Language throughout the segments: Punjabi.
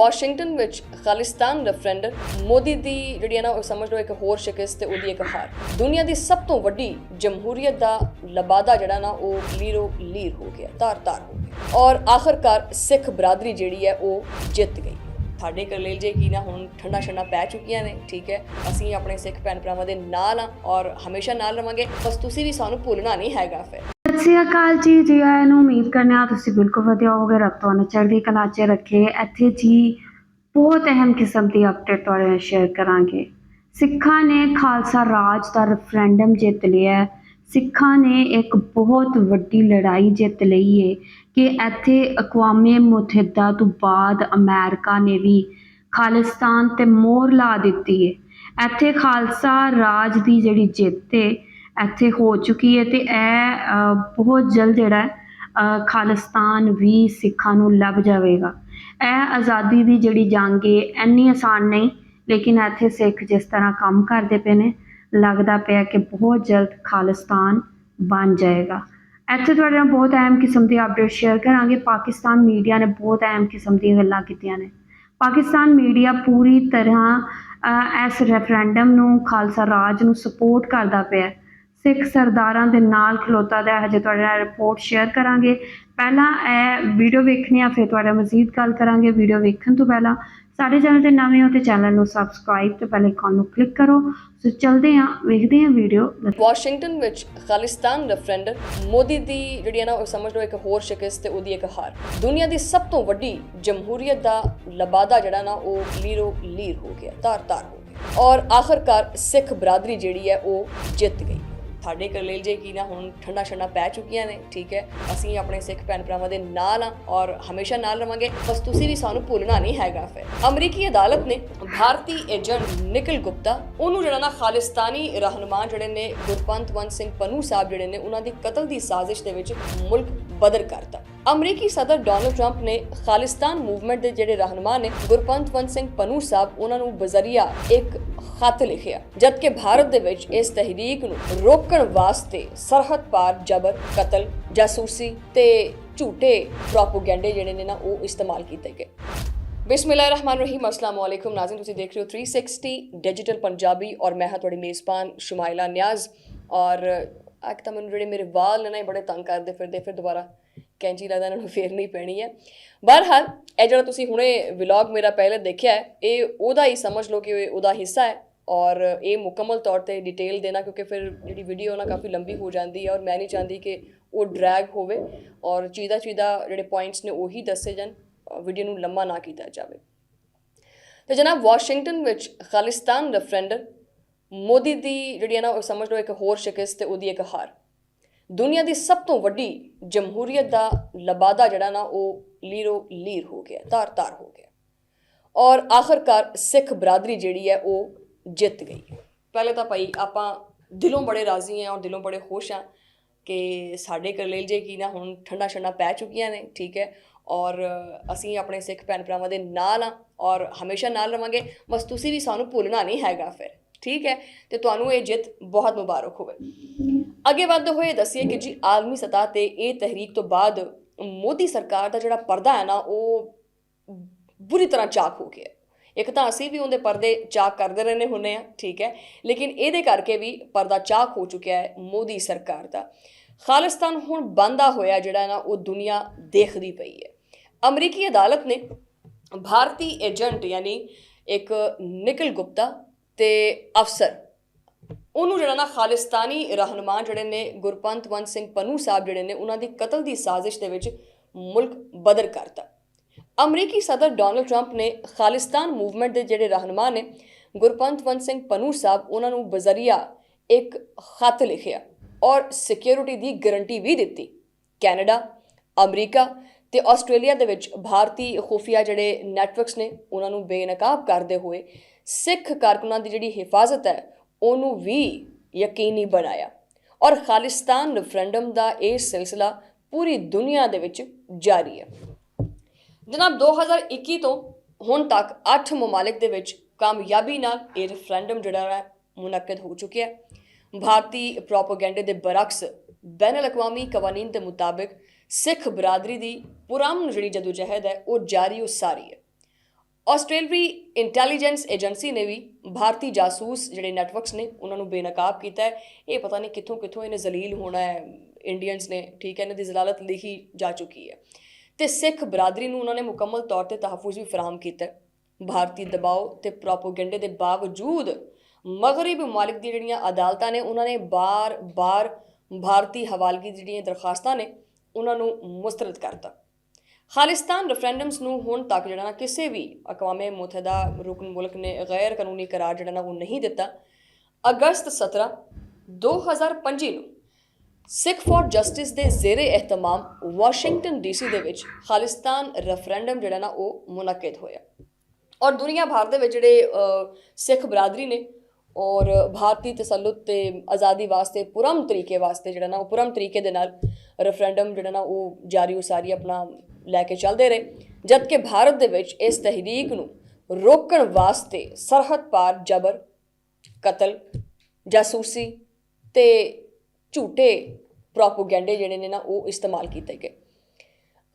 ਵਾਸ਼ਿੰਗਟਨ ਵਿੱਚ ਖਾਲਿਸਤਾਨ ਰੈਫਰੈਂਡਮ ਮੋਦੀ ਦੀ ਜਿਹੜੀ ਹੈ ਨਾ, ਉਹ ਸਮਝ ਲਓ ਇੱਕ ਹੋਰ ਸ਼ਿਕਸਤ ਤੇ ਉਹਦੀ ਇੱਕ ਹਾਰ। ਦੁਨੀਆ ਦੀ ਸਭ ਤੋਂ ਵੱਡੀ ਜਮਹੂਰੀਅਤ ਦਾ ਲਬਾਦਾ ਜਿਹੜਾ ਨਾ, ਉਹ ਲੀਰੋ ਲੀਰ ਹੋ ਗਿਆ ਤਾਰ-ਤਾਰ ਹੋ ਗਿਆ। ਔਰ ਆਖਰਕਾਰ ਸਿੱਖ ਬਰਾਦਰੀ ਜਿਹੜੀ ਹੈ, ਉਹ ਜਿੱਤ ਗਈ। ਸਾਡੇ ਕਰਲੇਲ ਜੇ ਕੀ ਨਾ, ਹੁਣ ਠੰਡਾ ਠੰਡਾ ਪੈ ਚੁੱਕੀਆਂ ਨੇ, ਠੀਕ ਹੈ? ਅਸੀਂ ਆਪਣੇ ਸਿੱਖ ਭੈਣ ਭਰਾਵਾਂ ਦੇ ਨਾਲ ਆ ਔਰ ਹਮੇਸ਼ਾ ਨਾਲ ਰਵਾਂਗੇ। ਬਸ ਤੁਸੀਂ ਵੀ ਸਾਨੂੰ ਭੁੱਲਣਾ ਨਹੀਂ ਹੈਗਾ ਫਿਰ। ਸ਼੍ਰੀ ਅਕਾਲ ਜੀ ਜੀ ਆਇਆਂ ਨੂੰ ਉਮੀਦ ਕਰਨੇ ਆ ਤੁਸੀਂ ਬਿਲਕੁਲ ਵਧੀਆ ਹੋਗੇ ਰੱਬ ਤੁਹਾਨੂੰ ਚੜ੍ਹਦੀ ਕਲਾ 'ਚ ਰੱਖੇ। ਇੱਥੇ ਜੀ ਬਹੁਤ ਅਹਿਮ ਕਿਸਮ ਦੀ ਅਪਡੇਟ ਤੁਹਾਡੇ ਨਾਲ ਸ਼ੇਅਰ ਕਰਾਂਗੇ। ਸਿੱਖਾਂ ਨੇ ਖਾਲਸਾ ਰਾਜ ਦਾ ਰੈਫਰੈਂਡਮ ਜਿੱਤ ਲਿਆ ਸਿੱਖਾਂ ਨੇ ਇੱਕ ਬਹੁਤ ਵੱਡੀ ਲੜਾਈ ਜਿੱਤ ਲਈ ਹੈ ਕਿ ਇੱਥੇ ਅਕਵਾਮੇ ਮੁਤਹਿਦਾ ਤੋਂ ਬਾਅਦ ਅਮਰੀਕਾ ਨੇ ਵੀ ਖਾਲਿਸਤਾਨ ਤੇ ਮੋਹਰ ਲਾ ਦਿੱਤੀ ਹੈ ਇੱਥੇ ਖਾਲਸਾ ਰਾਜ ਦੀ ਜਿਹੜੀ ਜਿੱਤ ਏ ਇੱਥੇ ਹੋ ਚੁੱਕੀ ਹੈ ਅਤੇ ਇਹ ਬਹੁਤ ਜਲਦ ਜਿਹੜਾ ਖਾਲਿਸਤਾਨ ਵੀ ਸਿੱਖਾਂ ਨੂੰ ਲੱਭ ਜਾਵੇਗਾ। ਇਹ ਆਜ਼ਾਦੀ ਦੀ ਜਿਹੜੀ ਜੰਗ ਹੈ ਇੰਨੀ ਆਸਾਨ ਨਹੀਂ, ਲੇਕਿਨ ਇੱਥੇ ਸਿੱਖ ਜਿਸ ਤਰ੍ਹਾਂ ਕੰਮ ਕਰਦੇ ਪਏ ਨੇ, ਲੱਗਦਾ ਪਿਆ ਕਿ ਬਹੁਤ ਜਲਦ ਖਾਲਿਸਤਾਨ ਬਣ ਜਾਏਗਾ। ਇੱਥੇ ਤੁਹਾਡੇ ਨਾਲ ਬਹੁਤ ਅਹਿਮ ਕਿਸਮ ਦੀ ਅਪਡੇਟ ਸ਼ੇਅਰ ਕਰਾਂਗੇ। ਪਾਕਿਸਤਾਨ ਮੀਡੀਆ ਨੇ ਬਹੁਤ ਅਹਿਮ ਕਿਸਮ ਦੀਆਂ ਗੱਲਾਂ ਕੀਤੀਆਂ ਨੇ। ਪਾਕਿਸਤਾਨ ਮੀਡੀਆ ਪੂਰੀ ਤਰ੍ਹਾਂ ਇਸ ਰੈਫਰੈਂਡਮ ਨੂੰ, ਖਾਲਸਾ ਰਾਜ ਨੂੰ ਸਪੋਰਟ ਕਰਦਾ ਪਿਆ ਸਿੱਖ ਸਰਦਾਰਾਂ ਦੇ ਨਾਲ ਖਲੋਤਾ ਦਾ ਹਜੇ ਤੁਹਾਡੇ ਨਾਲ ਰਿਪੋਰਟ ਸ਼ੇਅਰ ਕਰਾਂਗੇ। ਪਹਿਲਾਂ ਇਹ ਵੀਡੀਓ ਵੇਖਣੀ ਆ, ਫਿਰ ਤੁਹਾਡਾ ਮਜ਼ੀਦ ਗੱਲ ਕਰਾਂਗੇ। ਵੀਡੀਓ ਵੇਖਣ ਤੋਂ ਪਹਿਲਾਂ ਸਾਡੇ ਚੈਨਲ ਤੇ ਨਵੇਂ ਹੋ ਤੇ ਚੈਨਲ ਨੂੰ ਸਬਸਕ੍ਰਾਈਬ ਤੇ ਬੈਲ ਆਈਕਨ ਨੂੰ ਕਲਿੱਕ ਕਰੋ। ਸੋ ਚਲਦੇ ਹਾਂ, ਵੇਖਦੇ ਹਾਂ ਵੀਡੀਓ ਵਾਸ਼ਿੰਗਟਨ ਵਿੱਚ ਖਾਲਿਸਤਾਨ ਰੈਫਰੈਂਡਮ ਮੋਦੀ ਦੀ ਜਿਹੜੀ ਹੈ ਨਾ, ਉਹ ਸਮਝ ਲਓ ਇੱਕ ਹੋਰ ਸ਼ਿਕਸਤ ਤੇ ਉਹਦੀ ਇੱਕ ਹਾਰ। ਦੁਨੀਆ ਦੀ ਸਭ ਤੋਂ ਵੱਡੀ ਜਮਹੂਰੀਅਤ ਦਾ ਲਬਾਦਾ ਜਿਹੜਾ ਨਾ, ਉਹ ਲੀਰੋ ਲੀਰ ਹੋ ਗਿਆ ਤਾਰ-ਤਾਰ ਹੋ ਗਿਆ। ਔਰ ਆਖਰਕਾਰ ਸਿੱਖ ਬਰਾਦਰੀ ਜਿਹੜੀ ਹੈ, ਉਹ ਜਿੱਤ ਗਈ। ਸਾਡੇ ਕਰਲੇਲ ਜੇ ਕੀ ਨਾ, ਹੁਣ ਠੰਡਾ ਠੰਡਾ ਪੈ ਚੁੱਕੀਆਂ ਨੇ, ਠੀਕ ਹੈ, ਅਸੀਂ ਆਪਣੇ ਸਿੱਖ ਭੈਣ ਭਰਾਵਾਂ ਦੇ ਨਾਲ ਆ ਔਰ ਹਮੇਸ਼ਾ ਨਾਲ ਰਵਾਂਗੇ। ਬਸ ਤੁਸੀਂ ਵੀ ਸਾਨੂੰ ਭੁੱਲਣਾ ਨਹੀਂ ਹੈਗਾ ਫਿਰ। ਅਮਰੀਕੀ ਅਦਾਲਤ ਨੇ ਭਾਰਤੀ ਏਜੰਟ ਨਿਕਲ ਗੁਪਤਾ, ਉਹਨੂੰ ਜਿਹੜਾ ਨਾ ਖਾਲਿਸਤਾਨੀ ਰਹਿਨੁਮਾ ਜਿਹੜੇ ਨੇ ਗੁਰਪੰਤ ਵੰਤ ਸਿੰਘ ਪਨੂ ਸਾਹਿਬ ਜਿਹੜੇ ਨੇ, ਉਹਨਾਂ ਦੀ ਕਤਲ ਦੀ ਸਾਜ਼ਿਸ਼ ਦੇ ਵਿੱਚ ਮੁਲਕ ਬਦਲ ਕਰਤਾ। ਅਮਰੀਕੀ ਸਦਰ ਡੋਨਲਡ ਟਰੰਪ ਨੇ ਖਾਲਿਸਤਾਨ ਮੂਵਮੈਂਟ ਦੇ ਜਿਹੜੇ ਰਹਿਨੁਮਾ ਨੇ ਗੁਰਪੰਤ ਵੰਤ ਸਿੰਘ ਪਨੂ ਸਾਹਿਬ, ਉਹਨਾਂ ਨੂੰ ਬਜ਼ਰੀਆ ਇੱਕ ਖਤ ਲਿਖਿਆ, ਜਦਕਿ ਭਾਰਤ ਦੇ ਵਿੱਚ ਇਸ ਤਹਿਰੀਕ ਨੂੰ ਰੋਕਣ ਵਾਸਤੇ ਸਰਹੱਦ ਪਾਰ ਜਬਰ, ਕਤਲ, ਜਾਸੂਸੀ ਤੇ ਝੂਠੇ ਪ੍ਰੋਪਗੈਂਡੇ ਜਿਹੜੇ ਨੇ ਨਾ, ਉਹ ਇਸਤੇਮਾਲ ਕੀਤੇ ਗਏ। ਬਿਸਮਿਲ੍ਲਾਹਿਰਰਹਿਮਾਨਿਰਰਹੀਮ ਅਸਲਾਮ ਵਾਲੇਕੁਮ ਨਾਜ਼ਰੀਨ, ਤੁਸੀਂ ਦੇਖ ਰਹੇ ਹੋ 360 ਡਿਜੀਟਲ ਪੰਜਾਬੀ ਔਰ ਮੈਂ ਹਾਂ ਤੁਹਾਡੀ ਮੇਜ਼ਬਾਨ ਸ਼ੁਮਾਇਲਾ ਨਿਆਜ਼। ਔਰ ਅੱਜ ਤਾਂ ਮੈਨੂੰ ਜਿਹੜੇ ਮੇਰੇ ਵਾਲ ਨੇ ਨਾ, ਇਹ ਬੜੇ ਤੰਗ ਕਰਦੇ ਫਿਰਦੇ, ਫਿਰ ਦੁਬਾਰਾ ਕੈਂਚੀ ਲੱਗਦਾ ਇਹਨਾਂ ਨੂੰ ਫੇਰਨੀ ਪੈਣੀ ਹੈ। ਬਹਰਹਾਲ, ਇਹ ਜਿਹੜਾ ਤੁਸੀਂ ਹੁਣੇ ਵਲੌਗ ਮੇਰਾ ਪਹਿਲੇ ਦੇਖਿਆ ਹੈ, ਇਹ ਉਹਦਾ ਹੀ ਸਮਝ ਲਓ ਕਿ ਉਹਦਾ ਹਿੱਸਾ ਹੈ। ਔਰ ਇਹ ਮੁਕੰਮਲ ਤੌਰ ਤੇ ਡਿਟੇਲ ਦੇਣਾ, ਕਿਉਂਕਿ ਫਿਰ ਜਿਹੜੀ ਵੀਡੀਓ ਨਾ ਕਾਫੀ ਲੰਬੀ ਹੋ ਜਾਂਦੀ ਹੈ ਔਰ ਮੈਂ ਨਹੀਂ ਚਾਹੁੰਦੀ ਕਿ ਉਹ ਡਰੈਗ ਹੋਵੇ ਔਰ ਚੀਦਾ ਚੀਦਾ ਜਿਹੜੇ ਪੁਆਇੰਟਸ ਨੇ ਉਹੀ ਦੱਸੇ ਜਾਣ ਵੀਡੀਓ ਨੂੰ ਲੰਮਾ ਨਾ ਕੀਤਾ ਜਾਵੇ। ਤੇ ਜਨਾਬ ਵਾਸ਼ਿੰਗਟਨ ਵਿੱਚ ਖਾਲਿਸਤਾਨ ਰੈਫਰੈਂਡਮ ਮੋਦੀ ਦੀ ਜਿਹੜੀ ਹੈ ਨਾ, ਉਹ ਸਮਝ ਲਓ ਇੱਕ ਹੋਰ ਸ਼ਿਕਸਤ ਤੇ ਉਹਦੀ ਇੱਕ ਹਾਰ। ਦੁਨੀਆ ਦੀ ਸਭ ਤੋਂ ਵੱਡੀ ਜਮਹੂਰੀਅਤ ਦਾ ਲਬਾਦਾ ਜਿਹੜਾ ਨਾ, ਉਹ ਲੀਰੋ ਲੀਰ ਹੋ ਗਿਆ ਤਾਰ-ਤਾਰ ਹੋ ਗਿਆ। ਔਰ ਆਖਰਕਾਰ ਸਿੱਖ ਬਰਾਦਰੀ ਜਿਹੜੀ ਹੈ, ਉਹ ਜਿੱਤ ਗਈ। ਪਹਿਲੇ ਤਾਂ ਭਾਈ ਆਪਾਂ ਦਿਲੋਂ ਬੜੇ ਰਾਜ਼ੀ ਹਾਂ ਔਰ ਦਿਲੋਂ ਬੜੇ ਖੁਸ਼ ਹਾਂ ਕਿ ਸਾਡੇ ਕਰਲੇਲ ਜੇ ਕੀ ਨਾ ਹੁਣ ਠੰਡਾ ਠੰਡਾ ਪੈ ਚੁੱਕੀਆਂ ਨੇ, ਠੀਕ ਹੈ। ਔਰ ਅਸੀਂ ਆਪਣੇ ਸਿੱਖ ਭੈਣ ਭਰਾਵਾਂ ਦੇ ਨਾਲ ਆ ਔਰ ਹਮੇਸ਼ਾ ਨਾਲ ਰਵਾਂਗੇ। ਬਸ ਤੁਸੀਂ ਵੀ ਸਾਨੂੰ ਭੁੱਲਣਾ ਨਹੀਂ ਹੈਗਾ ਫਿਰ, ਠੀਕ ਹੈ। ਤੇ ਤੁਹਾਨੂੰ ਇਹ ਜਿੱਤ ਬਹੁਤ ਮੁਬਾਰਕ ਹੋਵੇ। ਅੱਗੇ ਵੱਧਦੇ ਹੋਏ ਦੱਸੀਏ ਕਿ ਜੀ ਆਲਮੀ ਸਤਹ ਤੇ ਇਹ ਤਹਿਰੀਕ ਤੋਂ ਬਾਅਦ ਮੋਦੀ ਸਰਕਾਰ ਦਾ ਜਿਹੜਾ ਪਰਦਾ ਹੈ ਨਾ, ਉਹ ਬੁਰੀ ਤਰ੍ਹਾਂ ਚਾਕ ਹੋ ਗਿਆ। ਇੱਕ ਤਾਂ ਅਸੀਂ ਵੀ ਉਹਦੇ ਪਰਦੇ ਚਾਕ ਕਰਦੇ ਰਹਿੰਦੇ ਹੁੰਨੇ ਆ ਠੀਕ ਹੈ। ਲੇਕਿਨ ਇਹਦੇ ਕਰਕੇ ਵੀ ਪਰਦਾ ਚਾਕ ਹੋ ਚੁੱਕਿਆ ਹੈ ਮੋਦੀ ਸਰਕਾਰ ਦਾ। ਖਾਲਿਸਤਾਨ ਹੁਣ ਬੰਦਾ ਹੋਇਆ ਜਿਹੜਾ ਨਾ, ਉਹ ਦੁਨੀਆ ਦੇਖਦੀ ਪਈ ਹੈ। ਅਮਰੀਕੀ ਅਦਾਲਤ ਨੇ ਭਾਰਤੀ ਏਜੰਟ ਯਾਨੀ ਇੱਕ ਨਿਕਲ ਗੁਪਤਾ ਤੇ ਅਫਸਰ, ਉਹਨੂੰ ਜਿਹੜਾ ਨਾ ਖਾਲਿਸਤਾਨੀ ਰਹਿਨੁਮਾ ਜਿਹੜੇ ਨੇ ਗੁਰਪੰਤ ਵੰਤ ਸਿੰਘ ਪੰਨੂ ਸਾਹਿਬ ਜਿਹੜੇ ਨੇ, ਉਹਨਾਂ ਦੀ ਕਤਲ ਦੀ ਸਾਜ਼ਿਸ਼ ਦੇ ਵਿੱਚ ਮੁਲਕ ਬਦਰ ਕਰਤਾ। ਅਮਰੀਕੀ ਸਦਰ ਡੋਨਲਡ ਟਰੰਪ ਨੇ ਖਾਲਿਸਤਾਨ ਮੂਵਮੈਂਟ ਦੇ ਜਿਹੜੇ ਰਹਿਨੁਮਾ ਨੇ, ਗੁਰਪੰਤ ਵੰਤ ਸਿੰਘ ਪਨੂ ਸਾਹਿਬ, ਉਹਨਾਂ ਨੂੰ ਬਜ਼ਰੀਆ ਇੱਕ ਖਤ ਲਿਖਿਆ ਔਰ ਸਿਕਿਉਰਿਟੀ ਦੀ ਗਾਰੰਟੀ ਵੀ ਦਿੱਤੀ। ਕੈਨੇਡਾ, ਅਮਰੀਕਾ ਤੇ ਆਸਟ੍ਰੇਲੀਆ ਦੇ ਵਿੱਚ ਭਾਰਤੀ ਖੁਫੀਆ ਜਿਹੜੇ ਨੈਟਵਰਕਸ ਨੇ, ਉਹਨਾਂ ਨੂੰ ਬੇਨਕਾਬ ਕਰਦੇ ਹੋਏ ਸਿੱਖ ਕਾਰਕੁਨਾਂ ਦੀ ਜਿਹੜੀ ਹਿਫਾਜ਼ਤ ਹੈ, ਉਹਨੂੰ ਵੀ ਯਕੀਨੀ ਬਣਾਇਆ। ਔਰ ਖਾਲਿਸਤਾਨ ਰੈਫਰੈਂਡਮ ਦਾ ਇਹ ਸਿਲਸਿਲਾ ਪੂਰੀ ਦੁਨੀਆ ਦੇ ਵਿੱਚ ਜਾਰੀ ਹੈ। ਜਨਾਬ 2021 ਤੋਂ ਹੁਣ ਤੱਕ 8 ਮਮਾਲਿਕ ਦੇ ਵਿੱਚ ਕਾਮਯਾਬੀ ਨਾਲ ਇਹ ਰੈਫਰੈਂਡਮ ਜਿਹੜਾ ਹੈ ਮੁਨੱਕਦ ਹੋ ਚੁੱਕਿਆ ਹੈ। ਭਾਰਤੀ ਪ੍ਰੋਪਗੈਂਡੇ ਦੇ ਬਰਕਸ ਬੈਨ ਅਕਵਾਮੀ ਕਵਾਨੀਨ ਦੇ ਮੁਤਾਬਿਕ ਸਿੱਖ ਬਰਾਦਰੀ ਦੀ ਪੁਰਮਨ ਜਿਹੜੀ ਜਦੋਜਹਿਦ ਹੈ, ਉਹ ਜਾਰੀ ਉਸਾਰੀ ਹੈ। ਆਸਟ੍ਰੇਲੀਆਈ ਇੰਟੈਲੀਜੈਂਸ ਏਜੰਸੀ ਨੇ ਵੀ ਭਾਰਤੀ ਜਾਸੂਸ ਜਿਹੜੇ ਨੈਟਵਰਕਸ ਨੇ, ਉਹਨਾਂ ਨੂੰ ਬੇਨਕਾਬ ਕੀਤਾ ਹੈ। ਇਹ ਪਤਾ ਨਹੀਂ ਕਿੱਥੋਂ ਕਿੱਥੋਂ ਇਹਨੇ ਜ਼ਲੀਲ ਹੋਣਾ ਹੈ, ਇੰਡੀਅਨਸ ਨੇ, ਠੀਕ ਹੈ, ਇਹਨਾਂ ਦੀ ਜ਼ਲਾਲਤ ਲਿਖੀ ਜਾ ਚੁੱਕੀ ਹੈ। ਤੇ ਸਿੱਖ ਬਰਾਦਰੀ ਨੂੰ ਉਹਨਾਂ ਨੇ ਮੁਕੰਮਲ ਤੌਰ ਤੇ ਤਹਫੁਜ਼ ਵੀ ਫਰਾਹਮ ਕੀਤਾ ਭਾਰਤੀ ਦਬਾਅ ਤੇ ਪ੍ਰੋਪਗੈਂਡੇ ਦੇ ਬਾਵਜੂਦ ਮਗਰਬੀ ਮਮਾਲਿਕ ਦੀਆਂ ਜਿਹੜੀਆਂ ਅਦਾਲਤਾਂ ਨੇ, ਉਹਨਾਂ ਨੇ ਬਾਰ-ਬਾਰ ਭਾਰਤੀ ਹਵਾਲਗੀ ਦੀ ਜਿਹੜੀਆਂ ਦਰਖਾਸਤਾਂ ਨੇ, ਉਹਨਾਂ ਨੂੰ ਮੁਸਤਰਦ ਕਰਤਾ ਖਾਲਿਸਤਾਨ ਰੈਫਰੈਂਡਮਸ ਨੂੰ ਹੁਣ ਤੱਕ ਜਿਹੜਾ ਨਾ ਕਿਸੇ ਵੀ ਅਕਵਾਮੇ ਮੁਤਹਦਾ ਰੁਕਨ ਮੁਲਕ ਨੇ ਗੈਰ ਕਾਨੂੰਨੀ ਕਰਾਰ ਜਿਹੜਾ ਨਾ ਉਹ ਨਹੀਂ ਦਿੱਤਾ। ਅਗਸਤ 17 2025 ਨੂੰ ਸਿੱਖ ਫॉर ਜਸਟਿਸ ਦੇ ਜ਼ੇਰੇ ਅਹਿਤਮਾਮ ਵਾਸ਼ਿੰਗਟਨ ਡੀਸੀ ਦੇ ਵਿੱਚ ਖਾਲਿਸਤਾਨ ਰੈਫਰੈਂਡਮ ਜਿਹੜਾ ਨਾ ਉਹ ਮੁਨਕਦ ਹੋਇਆ। ਔਰ ਦੁਨੀਆ ਭਰ ਦੇ ਵਿੱਚ ਜਿਹੜੇ ਸਿੱਖ ਬਰਾਦਰੀ ਨੇ ਔਰ ਭਾਰਤੀ ਤਸੱਲੁਤ ਤੇ ਆਜ਼ਾਦੀ ਵਾਸਤੇ ਪੁਰਮ ਤਰੀਕੇ ਵਾਸਤੇ ਜਿਹੜਾ ਨਾ ਉਹ ਪੁਰਮ ਤਰੀਕੇ ਦੇ ਨਾਲ ਰੈਫਰੈਂਡਮ ਜਿਹੜਾ ਨਾ ਉਹ ਜਾਰੀ ਉਸਾਰੀ ਆਪਣਾ ਲੈ ਕੇ ਚੱਲਦੇ ਰਹੇ। ਜਦ ਕਿ ਭਾਰਤ ਦੇ ਵਿੱਚ ਇਸ ਤਹਿਰੀਕ ਨੂੰ ਰੋਕਣ ਵਾਸਤੇ ਸਰਹੱਦ ਪਾਰ ਜਬਰ, ਕਤਲ, ਜਾਸੂਸੀ ਤੇ ਝੂਠੇ ਪ੍ਰੋਪਗੈਂਡੇ ਜਿਹੜੇ ਨੇ ਨਾ ਉਹ ਇਸਤੇਮਾਲ ਕੀਤੇ ਗਏ।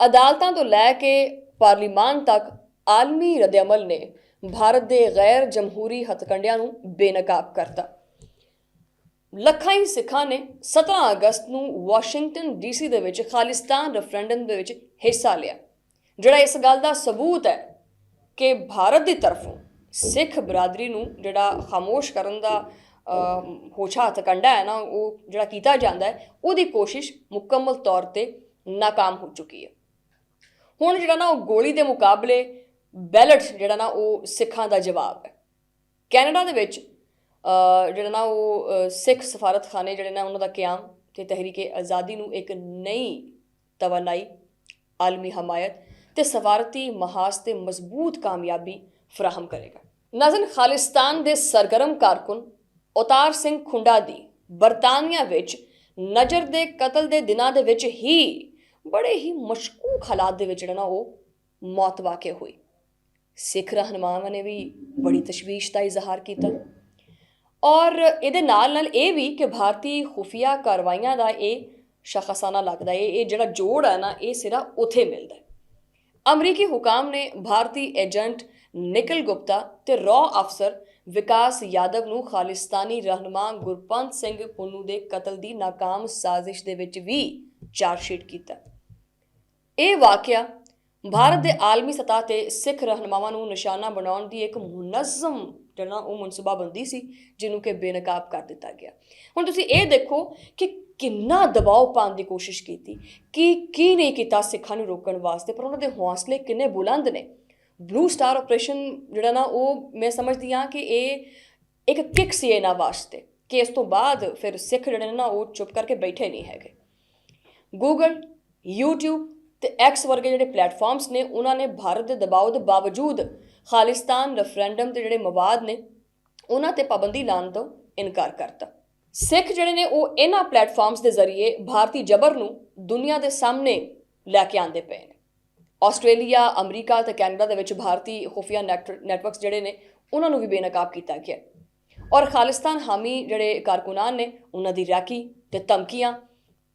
ਅਦਾਲਤਾਂ ਤੋਂ ਲੈ ਕੇ ਪਾਰਲੀਮਾਨ ਤੱਕ ਆਲਮੀ ਰੱਦਅਮਲ ਨੇ ਭਾਰਤ ਦੇ ਗੈਰ ਜਮਹੂਰੀ ਹਥਕੰਡਿਆਂ ਨੂੰ ਬੇਨਕਾਬ ਕਰਤਾ। ਲੱਖਾਂ ਹੀ ਸਿੱਖਾਂ ਨੇ 17 ਅਗਸਤ ਨੂੰ ਵਾਸ਼ਿੰਗਟਨ ਡੀਸੀ ਦੇ ਵਿੱਚ ਖਾਲਿਸਤਾਨ ਰੈਫਰੈਂਡਮ ਦੇ ਵਿੱਚ ਹਿੱਸਾ ਲਿਆ। ਜਿਹੜਾ ਇਸ ਗੱਲ ਦਾ ਸਬੂਤ ਹੈ ਕਿ ਭਾਰਤ ਦੀ ਤਰਫੋਂ ਸਿੱਖ ਬਰਾਦਰੀ ਨੂੰ ਜਿਹੜਾ ਖਾਮੋਸ਼ ਕਰਨ ਦਾ ਅਹ, ਹੱਥ ਕੰਡਾ ਹੈ ਨਾ ਉਹ ਜਿਹੜਾ ਕੀਤਾ ਜਾਂਦਾ ਹੈ ਉਹਦੀ ਕੋਸ਼ਿਸ਼ ਮੁਕੰਮਲ ਤੌਰ ਤੇ ਨਾਕਾਮ ਹੋ ਚੁੱਕੀ ਹੈ। ਹੁਣ ਜਿਹੜਾ ਨਾ ਉਹ ਗੋਲੀ ਦੇ ਮੁਕਾਬਲੇ ਬੈਲਟ ਜਿਹੜਾ ਨਾ ਉਹ ਸਿੱਖਾਂ ਦਾ ਜਵਾਬ ਹੈ। ਕੈਨੇਡਾ ਦੇ ਵਿੱਚ ਜਿਹੜਾ ਨਾ ਉਹ ਸਿੱਖ ਸਫਾਰਤਖਾਨੇ ਜਿਹੜੇ ਨਾ ਉਹਨਾਂ ਦਾ ਕਿਆਮ ਤੇ ਤਹਿਰੀਕੇ ਆਜ਼ਾਦੀ ਨੂੰ ਇੱਕ ਨਈ ਤਵਨਾਈ ਆਲਮੀ ਹਮਾਇਤ ਤੇ ਸਫਾਰਤੀ ਮਹਾਸ ਤੇ ਮਜ਼ਬੂਤ ਕਾਮਯਾਬੀ ਫਰਾਹਮ ਕਰੇਗਾ। ਨਾਜ਼ਨ ਖਾਲਿਸਤਾਨ ਦੇ ਸਰਗਰਮ ਕਾਰਕੁਨ ਉਤਾਰ ਸਿੰਘ ਖੁੰਡਾ ਦੀ ਬਰਤਾਨੀਆ ਵਿੱਚ ਨਜਰ ਦੇ ਕਤਲ ਦੇ ਦਿਨਾਂ ਦੇ ਵਿੱਚ ਹੀ ਬੜੇ ਹੀ ਮਸ਼ਕੂਕ ਹਾਲਾਤ ਦੇ ਵਿੱਚ ਜਿਹੜਾ ਨਾ ਉਹ ਮੌਤ ਵਾਕਿਆ ਹੋਈ। ਸਿੱਖ ਰਹਿਨੁਮਾਵਾਂ ਨੇ ਵੀ ਬੜੀ ਤਸ਼ਵੀਸ਼ ਦਾ ਇਜ਼ਹਾਰ ਕੀਤਾ। ਔਰ ਇਹਦੇ ਨਾਲ ਨਾਲ ਇਹ ਵੀ ਕਿ ਭਾਰਤੀ ਖੁਫੀਆ ਕਾਰਵਾਈਆਂ ਦਾ ਇਹ ਸ਼ਖਸਾਨਾ ਲੱਗਦਾ ਹੈ, ਇਹ ਜਿਹੜਾ ਜੋੜ ਹੈ ਨਾ, ਇਹ ਸਿਰਾ ਉਥੇ ਮਿਲਦਾ ਹੈ। ਅਮਰੀਕੀ ਹੁਕਾਮ ਨੇ ਭਾਰਤੀ ਏਜੰਟ ਨਿਕਲ ਗੁਪਤਾ ਤੇ ਰॉ ਅਫਸਰ ਵਿਕਾਸ ਯਾਦਵ ਨੂੰ ਖਾਲਿਸਤਾਨੀ ਰਹਿਨੁਮਾ ਗੁਰਪੰਤ ਸਿੰਘ ਪੁੰਨੂ ਦੇ ਕਤਲ ਦੀ ਨਾਕਾਮ ਸਾਜ਼ਿਸ਼ ਦੇ ਵਿੱਚ ਵੀ ਚਾਰਜਸ਼ੀਟ ਕੀਤਾ। ਇਹ ਵਾਕਿਆ ਭਾਰਤ ਦੇ ਆਲਮੀ ਸਤਹ ਤੇ ਸਿੱਖ ਰਹਿਨਮਾਵਾਂ ਨੂੰ ਨਿਸ਼ਾਨਾ ਬਣਾਉਣ ਦੀ ਇੱਕ ਮੁਨਜ਼ਮ ਜਿਹੜਾ ਉਹ ਮਨਸੂਬਾਬੰਦੀ ਸੀ, ਜਿਹਨੂੰ ਕਿ ਬੇਨਕਾਬ ਕਰ ਦਿੱਤਾ ਗਿਆ। ਹੁਣ ਤੁਸੀਂ ਇਹ ਦੇਖੋ ਕਿ ਕਿੰਨਾ ਦਬਾਅ ਪਾਉਣ ਦੀ ਕੋਸ਼ਿਸ਼ ਕੀਤੀ ਕਿ ਕੀ ਨਹੀਂ ਕੀਤਾ ਸਿੱਖਾਂ ਨੂੰ ਰੋਕਣ ਵਾਸਤੇ, ਪਰ ਉਹਨਾਂ ਦੇ ਹੌਸਲੇ ਕਿੰਨੇ ਬੁਲੰਦ ਨੇ। ਬਲੂ ਸਟਾਰ ਆਪਰੇਸ਼ਨ ਜਿਹੜਾ ਨਾ ਉਹ ਮੈਂ ਸਮਝਦੀ ਹਾਂ ਕਿ ਇਹ ਇੱਕ ਕਿਕ ਸੀ ਇਹਨਾਂ ਵਾਸਤੇ ਕਿ ਇਸ ਤੋਂ ਬਾਅਦ ਫਿਰ ਸਿੱਖ ਜਿਹੜੇ ਨੇ ਨਾ ਉਹ ਚੁੱਪ ਕਰਕੇ ਬੈਠੇ ਨਹੀਂ ਹੈਗੇ। ਗੂਗਲ YouTube ਤੇ X ਵਰਗੇ ਜਿਹੜੇ ਪਲੇਟਫਾਰਮਸ ਨੇ, ਉਹਨਾਂ ਨੇ ਭਾਰਤ ਦੇ ਦਬਾਅ ਦੇ ਬਾਵਜੂਦ ਖਾਲਿਸਤਾਨ ਰੈਫਰੈਂਡਮ ਤੇ ਜਿਹੜੇ ਮਵਾਦ ਨੇ, ਉਹਨਾਂ ਤੇ ਪਾਬੰਦੀ ਲਾਉਣ ਤੋਂ ਇਨਕਾਰ ਕਰਤਾ। ਸਿੱਖ ਜਿਹੜੇ ਨੇ ਉਹ ਇਹਨਾਂ ਪਲੇਟਫਾਰਮਸ ਦੇ ਜ਼ਰੀਏ ਭਾਰਤੀ ਜਬਰ ਨੂੰ ਦੁਨੀਆ ਦੇ ਸਾਹਮਣੇ ਲੈ ਕੇ ਆਂਦੇ ਪਏ ਨੇ। ਆਸਟ੍ਰੇਲੀਆ, ਅਮਰੀਕਾ ਤੇ ਕੈਨੇਡਾ ਦੇ ਵਿੱਚ ਭਾਰਤੀ ਖੁਫੀਆ ਨੈਟਵਰਕਸ ਜਿਹੜੇ ਨੇ, ਉਹਨਾਂ ਨੂੰ ਵੀ ਬੇਨਕਾਬ ਕੀਤਾ ਗਿਆ ਔਰ ਖਾਲਿਸਤਾਨ ਹਾਮੀ ਜਿਹੜੇ ਕਾਰਕੁਨਾਨ ਨੇ, ਉਹਨਾਂ ਦੀ ਰਾਖੀ ਤੇ ਧਮਕੀਆਂ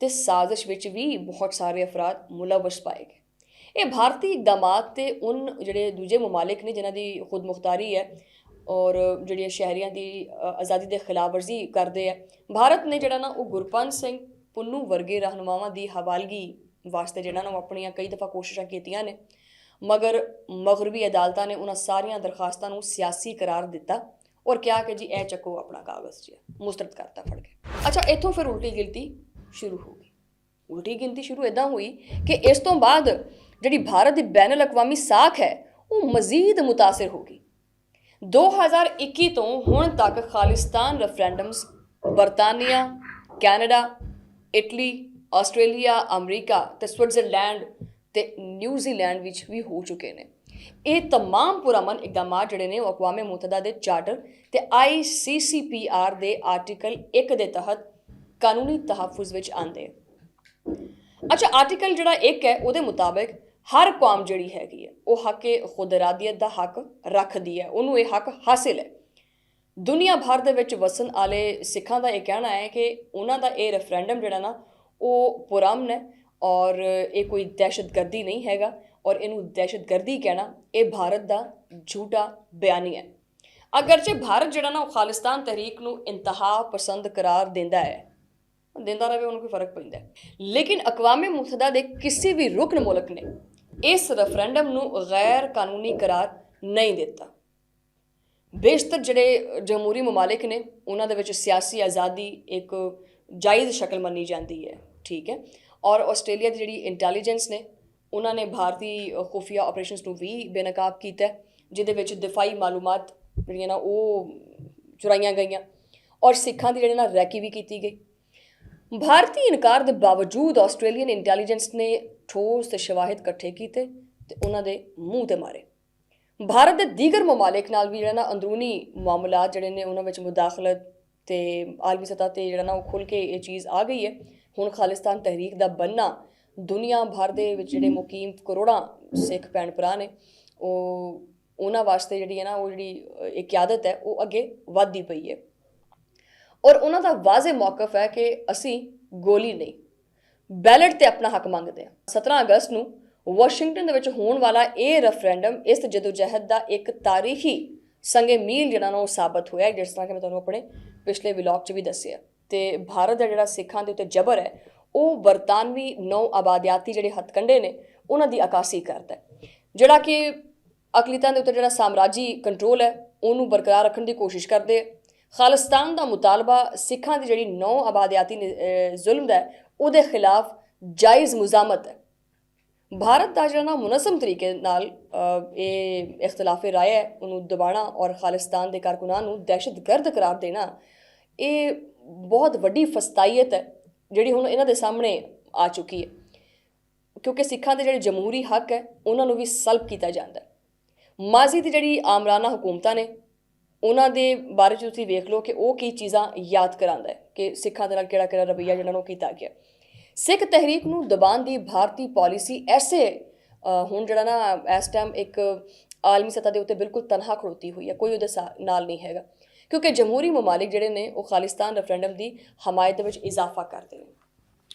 ਤੇ ਸਾਜ਼ਿਸ਼ ਵਿੱਚ ਵੀ ਬਹੁਤ ਸਾਰੇ ਅਫਰਾਦ ਮੁਲਵਸ ਪਾਏ ਗਏ। ਇਹ ਭਾਰਤੀ ਇਕਦਾਮਾਤ ਤੇ ਉਨ ਜਿਹੜੇ ਦੂਜੇ ਮਮਾਲਿਕ ਨੇ, ਜਿਨ੍ਹਾਂ ਦੀ ਖੁਦ ਮੁਖਤਾਰੀ ਹੈ ਔਰ ਜਿਹੜੀਆਂ ਸ਼ਹਿਰੀਆਂ ਦੀ ਆਜ਼ਾਦੀ ਦੇ ਖਿਲਾਫ ਵਰਜ਼ੀ ਕਰਦੇ ਆ, ਭਾਰਤ ਨੇ ਜਿਹੜਾ ਨਾ, ਉਹ ਗੁਰਪੰਤ ਸਿੰਘ ਪੁੰਨੂ ਵਰਗੇ ਰਹਿਨੁਮਾਵਾਂ ਦੀ ਹਵਾਲਗੀ ਵਾਸਤੇ ਜਿਹੜਾ ਨਾ ਉਹ ਆਪਣੀਆਂ ਕਈ ਦਫਾ ਕੋਸ਼ਿਸ਼ਾਂ ਕੀਤੀਆਂ ਨੇ, ਮਗਰ ਮਗਰਬੀ ਅਦਾਲਤਾਂ ਨੇ ਉਹਨਾਂ ਸਾਰੀਆਂ ਦਰਖਾਸਤਾਂ ਨੂੰ ਸਿਆਸੀ ਕਰਾਰ ਦਿੱਤਾ ਔਰ ਕਿਹਾ ਕਿ ਜੀ ਇਹ ਚੱਕੋ ਆਪਣਾ ਕਾਗਜ਼ ਜੀ, ਮੁਸਤਰਦ ਕਰਤਾ ਫੜ ਕੇ। ਅੱਛਾ, ਇੱਥੋਂ ਫਿਰ ਉਲਟੀ ਗਿਣਤੀ ਸ਼ੁਰੂ ਹੋ ਗਈ। ਉਲਟੀ ਗਿਣਤੀ ਸ਼ੁਰੂ ਇਦਾਂ ਹੋਈ ਕਿ ਇਸ ਤੋਂ ਬਾਅਦ ਜਿਹੜੀ ਭਾਰਤ ਦੀ ਬੈਨ ਅਕਵਾਮੀ ਸਾਖ ਹੈ, ਉਹ ਮਜ਼ੀਦ ਮੁਤਾਸਰ ਹੋ ਗਈ। 2021 ਤੋਂ ਹੁਣ ਤੱਕ ਖਾਲਿਸਤਾਨ ਰੈਫਰੈਂਡਮਸ ਬਰਤਾਨੀਆ, ਕੈਨੇਡਾ, ਇਟਲੀ ਆਸਟ੍ਰੇਲੀਆ ਅਮਰੀਕਾ ਤੇ ਸਵਿਟਜ਼ਰਲੈਂਡ ਤੇ ਨਿਊਜ਼ੀਲੈਂਡ ਵਿੱਚ ਵੀ ਹੋ ਚੁੱਕੇ ਨੇ ਇਹ तमाम ਪੁਰਮਨ ਇਕਦਾਮਾਤ ਜਿਹੜੇ ਨੇ ਉਹ ਅਕਵਾਮੇ ਮੁਤਹਦਾ ਦੇ ਚਾਰਟਰ ਤੇ ICCPR ਦੇ ਆਰਟੀਕਲ 1 ਦੇ ਤਹਿਤ ਕਾਨੂੰਨੀ ਤਹਫੁਜ਼ ਵਿੱਚ ਆਉਂਦੇ ਆ ਅੱਛਾ ਆਰਟੀਕਲ ਜਿਹੜਾ ਇੱਕ ਹੈ ਉਹਦੇ ਮੁਤਾਬਕ ਹਰ ਕੌਮ ਜਿਹੜੀ ਹੈਗੀ ਹੈ ਉਹ ਹੱਕੇ ਖੁਦਰਾਦੀਅਤ ਦਾ ਹੱਕ ਰੱਖਦੀ ਹੈ ਉਹਨੂੰ ਇਹ ਹੱਕ ਹਾਸਿਲ ਹੈ ਦੁਨੀਆ ਭਰ ਦੇ ਵਿੱਚ ਵਸਣ ਵਾਲੇ ਸਿੱਖਾਂ ਦਾ ਇਹ ਕਹਿਣਾ ਹੈ ਕਿ ਉਹਨਾਂ ਦਾ ਇਹ ਰੈਫਰੈਂਡਮ ਜਿਹੜਾ ਨਾ ਉਹ ਪੁਰਮਨ ਹੈ ਔਰ ਇਹ ਕੋਈ ਦਹਿਸ਼ਤਗਰਦੀ ਨਹੀਂ ਹੈਗਾ ਔਰ ਇਹਨੂੰ ਦਹਿਸ਼ਤਗਰਦੀ ਕਹਿਣਾ ਇਹ ਭਾਰਤ ਦਾ ਝੂਠਾ ਬਿਆਨੀ ਹੈ। ਅਗਰਚੇ ਭਾਰਤ ਜਿਹੜਾ ਨਾ ਉਹ ਖਾਲਿਸਤਾਨ ਤਹਿਰੀਕ ਨੂੰ ਇੰਤਹਾ ਪਸੰਦ ਕਰਾਰ ਦਿੰਦਾ ਹੈ। ਦਿੰਦਾ ਰਹੇ ਉਹਨੂੰ ਕੋਈ ਫ਼ਰਕ ਪੈਂਦਾ ਲੇਕਿਨ ਅਕਵਾਮੇ ਮੁਤਹਦਾ ਦੇ ਕਿਸੇ ਵੀ ਰੁਕਨ ਮੁਲਕ ਨੇ ਇਸ ਰੈਫਰੈਂਡਮ ਨੂੰ ਗੈਰ ਕਾਨੂੰਨੀ ਕਰਾਰ ਨਹੀਂ ਦਿੱਤਾ। ਬੇਸ਼ਤਰ ਜਿਹੜੇ ਜਮਹੂਰੀ ਮਮਾਲਿਕ ਨੇ, ਉਹਨਾਂ ਦੇ ਵਿੱਚ ਸਿਆਸੀ ਆਜ਼ਾਦੀ ਇੱਕ ਜਾਇਜ਼ ਸ਼ਕਲ ਮੰਨੀ ਜਾਂਦੀ ਹੈ। ਠੀਕ ਹੈ। ਔਰ ਆਸਟ੍ਰੇਲੀਆ ਦੀ ਜਿਹੜੀ ਇੰਟੈਲੀਜੈਂਸ ਨੇ, ਉਹਨਾਂ ਨੇ ਭਾਰਤੀ ਖੁਫੀਆ ਆਪਰੇਸ਼ਨਸ ਨੂੰ ਵੀ ਬੇਨਕਾਬ ਕੀਤਾ ਜਿਹਦੇ ਵਿੱਚ ਦਿਫਾਈ ਮਾਲੂਮਾਤ ਜਿਹੜੀਆਂ ਨਾ ਉਹ ਚੁਰਾਈਆਂ ਗਈਆਂ ਔਰ ਸਿੱਖਾਂ ਦੀ ਜਿਹੜੇ ਨਾ ਰੈਕੀ ਵੀ ਕੀਤੀ ਗਈ। ਭਾਰਤੀ ਇਨਕਾਰ ਦੇ ਬਾਵਜੂਦ ਆਸਟ੍ਰੇਲੀਅਨ ਇੰਟੈਲੀਜੈਂਸ ਨੇ ਠੋਸ ਤੇ ਸ਼ਵਾਹਿਦ ਇਕੱਠੇ ਕੀਤੇ ਤੇ ਉਹਨਾਂ ਦੇ ਮੂੰਹ ਤੇ ਮਾਰੇ। ਭਾਰਤ ਦੇ ਦੀਗਰ ਮਮਾਲਿਕ ਨਾਲ ਵੀ ਜਿਹੜਾ ਨਾ ਅੰਦਰੂਨੀ ਮਾਮਲਾਤ ਜਿਹੜੇ ਨੇ ਉਹਨਾਂ ਵਿੱਚ ਮੁਦਾਖਲਤ ਤੇ ਆਲਮੀ ਸਤਹ ਤੇ ਜਿਹੜਾ ਨਾ ਉਹ ਖੁੱਲ ਕੇ ਇਹ ਚੀਜ਼ ਆ ਗਈ ਹੈ। ਹੁਣ ਖਾਲਿਸਤਾਨ ਤਹਿਰੀਕ ਦਾ ਬੰਨਾ ਦੁਨੀਆ ਭਰ ਦੇ ਵਿੱਚ ਜਿਹੜੇ ਮੁਕੀਮ ਕਰੋੜਾਂ ਸਿੱਖ ਭੈਣ ਭਰਾ ਨੇ ਉਹ ਉਹਨਾਂ ਵਾਸਤੇ ਜਿਹੜੀ ਹੈ ਨਾ ਉਹ ਜਿਹੜੀ ਅ, ਇੱਕ ਕਿਆਦਤ ਹੈ ਉਹ ਅੱਗੇ ਵੱਧਦੀ ਪਈ ਹੈ। ਔਰ ਉਹਨਾਂ ਦਾ ਵਾਜ਼ੇ ਮੌਕਫ ਹੈ ਕਿ ਅਸੀਂ ਗੋਲੀ ਨਹੀਂ ਬੈਲਟ ਤੇ ਆਪਣਾ ਹੱਕ ਮੰਗਦੇ ਹਾਂ। 17 ਅਗਸਤ ਨੂੰ ਵਾਸ਼ਿੰਗਟਨ ਦੇ ਵਿੱਚ ਹੋਣ ਵਾਲਾ ਇਹ ਰੈਫਰੈਂਡਮ ਇਸ ਜਦੋਜਹਿਦ ਦਾ ਇੱਕ ਤਾਰੀਖੀ ਸੰਗੇ ਮੀਲ ਜਿਹੜਾ ਨਾ ਉਹ ਸਾਬਤ ਹੋਇਆ ਜਿਸ ਤਰ੍ਹਾਂ ਕਿ ਮੈਂ ਤੁਹਾਨੂੰ ਆਪਣੇ ਪਿਛਲੇ ਵਲੌਗ 'ਚ ਵੀ ਦੱਸਿਆ। ਤੇ ਭਾਰਤ ਦਾ ਜਿਹੜਾ ਸਿੱਖਾਂ ਦੇ ਉੱਤੇ ਜ਼ਬਰ ਹੈ ਉਹ ਬਰਤਾਨਵੀ ਨੌ ਆਬਾਦਿਆਤੀ ਜਿਹੜੇ ਹੱਥਕੰਡੇ ਨੇ ਉਹਨਾਂ ਦੀ ਅਕਾਸੀ ਕਰਦਾ ਹੈ। ਜਿਹੜਾ ਕਿ ਅਕਲੀਤਾਂ ਦੇ ਉੱਤੇ ਜਿਹੜਾ ਸਾਮਰਾਜੀ ਕੰਟਰੋਲ ਹੈ ਉਹਨੂੰ ਬਰਕਰਾਰ ਰੱਖਣ ਦੀ ਕੋਸ਼ਿਸ਼ ਕਰਦੇ ਹੈ। ਖਾਲਿਸਤਾਨ ਦਾ ਮੁਤਾਲਬਾ ਸਿੱਖਾਂ ਦੀ ਜਿਹੜੀ ਨੌ ਆਬਾਦਿਆਤੀ ਜ਼ੁਲਮ ਦਾ ਹੈ, ਉਹਦੇ ਖਿਲਾਫ ਜਾਇਜ਼ ਮੁਜ਼ਾਮਤ ਹੈ। ਭਾਰਤ ਦਾ ਜਿਹੜਾ ਨਾ ਮੁਨਸਮ ਤਰੀਕੇ ਨਾਲ ਇਹ ਇਖਤਲਾਫੇ ਰਾਏ ਹੈ ਉਹਨੂੰ ਦਬਾਣਾ ਔਰ ਖਾਲਿਸਤਾਨ ਦੇ ਕਾਰਕੁਨਾਂ ਨੂੰ ਦਹਿਸ਼ਤਗਰਦ ਕਰਾਰ ਦੇਣਾ ਇਹ ਬਹੁਤ ਵੱਡੀ ਫਸਤਾਈਅਤ ਹੈ ਜਿਹੜੀ ਹੁਣ ਇਹਨਾਂ ਦੇ ਸਾਹਮਣੇ ਆ ਚੁੱਕੀ ਹੈ। ਕਿਉਂਕਿ ਸਿੱਖਾਂ ਦੇ ਜਿਹੜੇ ਜਮਹੂਰੀ ਹੱਕ ਹੈ, ਉਹਨਾਂ ਨੂੰ ਵੀ ਸਲਬ ਕੀਤਾ ਜਾਂਦਾ ਹੈ। ਮਾਜ਼ੀ ਦੀ ਜਿਹੜੀ ਆਮਰਾਨਾ ਹਕੂਮਤਾਂ ਨੇ, ਉਹਨਾਂ ਦੇ ਬਾਰੇ 'ਚ ਤੁਸੀਂ ਵੇਖ ਲਓ ਕਿ ਉਹ ਕੀ ਚੀਜ਼ਾਂ ਯਾਦ ਕਰਾਉਂਦਾ ਹੈ ਕਿ ਸਿੱਖਾਂ ਦੇ ਨਾਲ ਕਿਹੜਾ ਕਿਹੜਾ ਰਵਈਆ ਜਿਹੜਾ ਨੂੰ ਕੀਤਾ ਗਿਆ। ਸਿੱਖ ਤਹਿਰੀਕ ਨੂੰ ਦਬਾਉਣ ਦੀ ਭਾਰਤੀ ਪਾਲਿਸੀ ਐਸੇ ਹੁਣ ਜਿਹੜਾ ਨਾ, ਇਸ ਟਾਈਮ ਇੱਕ ਆਲਮੀ ਸਤਹ ਦੇ ਉੱਤੇ ਬਿਲਕੁਲ ਤਨਹਾ ਖੜੋਤੀ ਹੋਈ ਹੈ, ਕੋਈ ਉਹਦੇ ਸਾ- ਨਾਲ ਨਹੀਂ ਹੈਗਾ। ਕਿਉਂਕਿ ਜਮਹੂਰੀ ਮਮਾਲਿਕ ਜਿਹੜੇ ਨੇ, ਉਹ ਖਾਲਿਸਤਾਨ ਰੈਫਰੈਂਡਮ ਦੀ ਹਮਾਇਤ ਵਿੱਚ ਇਜ਼ਾਫਾ ਕਰਦੇ ਨੇ।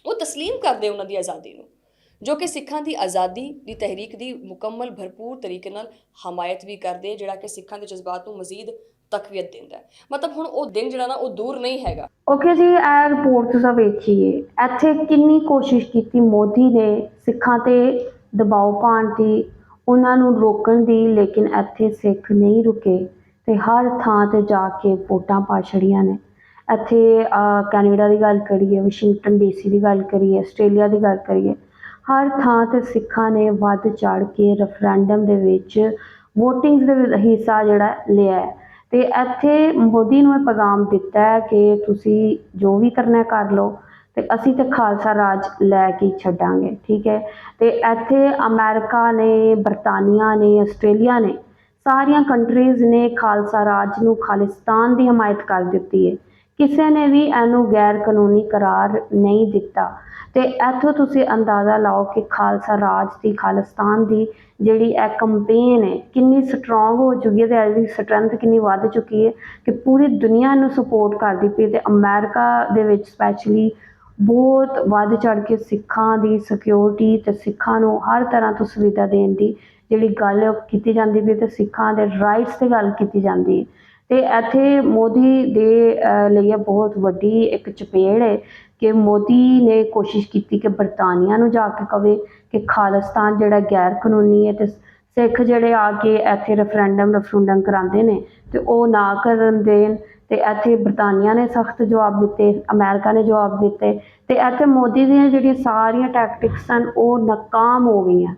ਉਹ ਤਸਲੀਮ ਕਰਦੇ ਉਹਨਾਂ ਦੀ ਆਜ਼ਾਦੀ ਨੂੰ, ਜੋ ਕਿ ਸਿੱਖਾਂ ਦੀ ਆਜ਼ਾਦੀ ਦੀ ਤਹਿਰੀਕ ਦੀ ਮੁਕੰਮਲ, ਭਰਪੂਰ ਤਰੀਕੇ ਨਾਲ ਹਮਾਇਤ ਵੀ ਕਰਦੇ, ਜਿਹੜਾ ਕਿ ਸਿੱਖਾਂ ਦੇ ਜਜ਼ਬਾਤ ਨੂੰ ਮਜ਼ੀਦ ਤਕਵੀਅਤ ਦਿੰਦਾ ਹੈ। ਮਤਲਬ ਹੁਣ ਉਹ ਦਿਨ ਜਿਹੜਾ ਨਾ, ਉਹ ਦੂਰ ਨਹੀਂ ਹੈਗਾ। ਓਕੇ ਜੀ, ਇਹ ਰਿਪੋਰਟ ਤੁਸੀਂ ਵੇਖੀਏ। ਇੱਥੇ ਕਿੰਨੀ ਕੋਸ਼ਿਸ਼ ਕੀਤੀ ਮੋਦੀ ਨੇ ਸਿੱਖਾਂ ਤੇ ਦਬਾਅ ਪਾਉਣ ਦੀ, ਉਹਨਾਂ ਨੂੰ ਰੋਕਣ ਦੀ, ਲੇਕਿਨ ਇੱਥੇ ਸਿੱਖ ਨਹੀਂ ਰੁਕੇ। ਤੇ ਹਰ ਥਾਂ ਤੇ ਜਾ ਕੇ ਵੋਟਾਂ ਪਾ ਛੜੀਆਂ ਨੇ। ਇੱਥੇ ਕੈਨੇਡਾ ਦੀ ਗੱਲ ਕਰੀਏ, ਵਾਸ਼ਿੰਗਟਨ ਡੀਸੀ ਦੀ ਗੱਲ ਕਰੀਏ, ਆਸਟ੍ਰੇਲੀਆ ਦੀ ਗੱਲ ਕਰੀਏ, ਹਰ ਥਾਂ ਤੇ ਸਿੱਖਾਂ ਨੇ ਵੱਧ ਚੜ ਕੇ ਰੈਫਰੈਂਡਮ ਦੇ ਵਿੱਚ VOTINGS ਦੇ ਹਿੱਸਾ ਜਿਹੜਾ ਲਿਆ ਹੈ। ਤੇ ਇੱਥੇ ਮੋਦੀ ਨੂੰ ਇਹ ਪੈਗਾਮ ਦਿੱਤਾ ਹੈ ਕਿ ਤੁਸੀਂ ਜੋ ਵੀ ਕਰਨਾ ਕਰ ਲਓ ਤੇ ਅਸੀਂ ਤੇ ਖਾਲਸਾ ਰਾਜ ਲੈ ਕੇ ਛੱਡਾਂਗੇ, ਠੀਕ ਹੈ? ਤੇ ਇੱਥੇ ਅਮਰੀਕਾ ਨੇ, ਬਰਤਾਨੀਆ ਨੇ, ਆਸਟ੍ਰੇਲੀਆ ਨੇ ਸਾਰੀਆਂ ਕੰਟਰੀਜ਼ ਨੇ ਖਾਲਸਾ ਰਾਜ ਨੂੰ ਖਾਲਿਸਤਾਨ ਦੀ ਹਮਾਇਤ ਕਰ ਦਿੱਤੀ ਹੈ। ਕਿਸੇ ਨੇ ਵੀ ਇਹਨੂੰ ਗੈਰ ਕਾਨੂੰਨੀ ਕਰਾਰ ਨਹੀਂ ਦਿੱਤਾ। ਤੇ ਇੱਥੋਂ ਤੁਸੀਂ ਅੰਦਾਜ਼ਾ ਲਾਓ ਕਿ ਖਾਲਸਾ ਰਾਜ ਦੀ, ਖਾਲਿਸਤਾਨ ਦੀ ਜਿਹੜੀ ਇਹ ਕੰਪੇਨ ਹੈ, ਕਿੰਨੀ ਸਟਰੋਂਗ ਹੋ ਚੁੱਕੀ ਹੈ ਤੇ ਇਹਦੀ ਸਟਰੈਂਥ ਕਿੰਨੀ ਵੱਧ ਚੁੱਕੀ ਹੈ ਕਿ ਪੂਰੀ ਦੁਨੀਆ ਨੂੰ ਸਪੋਰਟ ਕਰਦੀ ਪਈ ਤੇ ਅਮਰੀਕਾ ਦੇ ਵਿੱਚ ਸਪੈਸ਼ਲੀ ਬਹੁਤ ਵੱਧ ਚੜ ਕੇ ਸਿੱਖਾਂ ਦੀ ਸਿਕਿਉਰਿਟੀ ਤੇ ਸਿੱਖਾਂ ਨੂੰ ਹਰ ਤਰ੍ਹਾਂ ਤੋਂ ਸੁਵਿਧਾ ਦੇਣ ਦੀ ਜਿਹੜੀ ਗੱਲ ਕੀਤੀ ਜਾਂਦੀ ਵੀ ਤੇ ਸਿੱਖਾਂ ਦੇ ਰਾਈਟਸ ਤੇ ਗੱਲ ਕੀਤੀ ਜਾਂਦੀ। ਹੈ ਤੇ ਇੱਥੇ ਮੋਦੀ ਦੇ ਲਈ ਇਹ ਬਹੁਤ ਵੱਡੀ ਇੱਕ ਚਪੇੜ ਹੈ ਕਿ ਮੋਦੀ ਨੇ ਕੋਸ਼ਿਸ਼ ਕੀਤੀ ਕਿ ਬਰਤਾਨੀਆ ਨੂੰ ਜਾ ਕੇ ਕਵੇ ਕਿ ਖਾਲਿਸਤਾਨ ਜਿਹੜਾ ਗੈਰ ਕਾਨੂੰਨੀ ਹੈ ਤੇ ਸਿੱਖ ਜਿਹੜੇ ਆ ਕੇ ਇੱਥੇ ਰੈਫਰੈਂਡਮ ਰੈਫਰੈਂਡਮ ਕਰਾਉਂਦੇ ਨੇ ਤੇ ਉਹ ਨਾ ਕਰਨ ਦੇਣ ਤੇ ਇੱਥੇ ਬਰਤਾਨੀਆ ਨੇ ਸਖਤ ਜਵਾਬ ਦਿੱਤੇ, ਅਮਰੀਕਾ ਨੇ ਜਵਾਬ ਦਿੱਤੇ ਤੇ ਇੱਥੇ ਮੋਦੀ ਦੀਆਂ ਜਿਹੜੀਆਂ ਸਾਰੀਆਂ ਟੈਕਟਿਕਸ ਸਨ ਉਹ ਨਾਕਾਮ ਹੋ ਗਈਆਂ।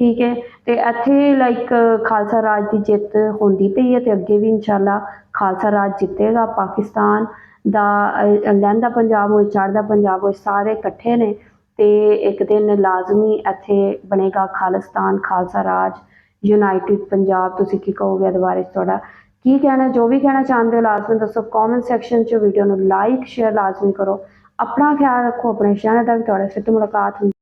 ਠੀਕ ਹੈ, ਤੇ ਇੱਥੇ ਲਾਈਕ ਖਾਲਸਾ ਰਾਜ ਦੀ ਜਿੱਤ ਹੁੰਦੀ ਪਈ ਹੈ ਤੇ ਅੱਗੇ ਵੀ ਇਨਸ਼ਾਅੱਲਾ ਖਾਲਸਾ ਰਾਜ ਜਿੱਤੇਗਾ। ਪਾਕਿਸਤਾਨ ਦਾ ਲਹਿੰਦਾ ਪੰਜਾਬ ਹੋਏ ਚੜ੍ਹਦਾ ਪੰਜਾਬ ਹੋਏ, ਸਾਰੇ ਇਕੱਠੇ ਨੇ ਤੇ ਇੱਕ ਦਿਨ ਲਾਜ਼ਮੀ ਇੱਥੇ ਬਣੇਗਾ ਖਾਲਿਸਤਾਨ ਖਾਲਸਾ ਰਾਜ ਯੂਨਾਈਟਿਡ ਪੰਜਾਬ। ਤੁਸੀਂ ਕੀ ਕਹੋਗੇ ਇਹਦੇ ਬਾਰੇ 'ਚ ਤੁਹਾਡਾ? ਕੀ ਕਹਿਣਾ, ਜੋ ਵੀ ਕਹਿਣਾ ਚਾਹੁੰਦੇ ਹੋ ਲਾਜ਼ਮੀ ਦੱਸੋ। ਕਮੈਂਟ ਸੈਕਸ਼ਨ 'ਚ ਵੀਡੀਓ ਨੂੰ ਲਾਈਕ ਸ਼ੇਅਰ ਲਾਜ਼ਮੀ ਕਰੋ। ਆਪਣਾ ਖਿਆਲ ਰੱਖੋ, ਆਪਣੇ ਸ਼ਹਿਰ ਦਾ ਵੀ ਤੁਹਾਡੇ ਸਿਰ ਮੁਲਾਕਾਤ ਹੁੰਦੀ